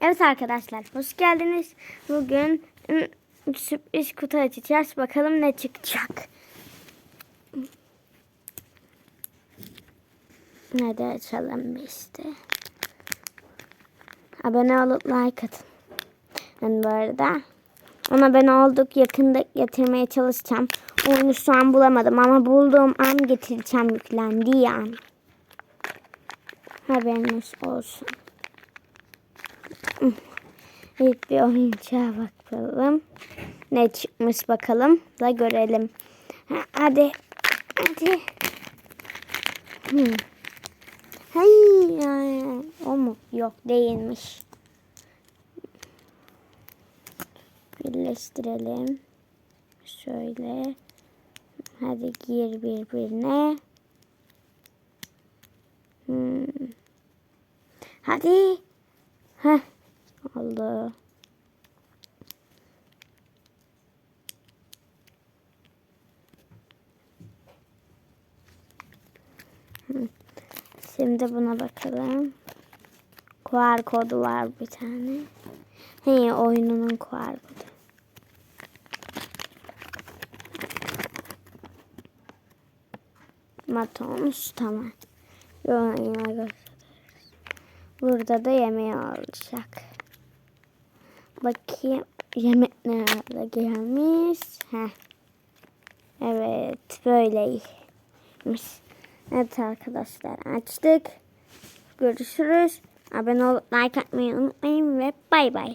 Evet arkadaşlar hoş geldiniz. Bugün ım, sürpriz kutu açacağız. Bakalım ne çıkacak. Hadi açalım işte. Abone olup like atın. Ben bu arada ona ben olduk yakında getirmeye çalışacağım. Oyunu şu an bulamadım ama bulduğum an getireceğim yüklendiği an. Haberiniz olsun. İlk bir oyuncağa bakalım. Ne çıkmış bakalım da görelim. Ha, Hadi. Hadi. Hmm. Hayır. ay, O mu? Yok değilmiş. Birleştirelim. Şöyle. Hadi gir birbirine. Hmm. Hadi. Heh. Hı. Şimdi buna bakalım. QR kodu var bir tane. He oyununun QR kodu. Matonus tamam. Burada da yemeği olacak. Bakayım yemek nerede gelmiş. Heh. Evet böyleymiş. Evet arkadaşlar açtık. Görüşürüz. Abone olup like atmayı unutmayın ve bay bay.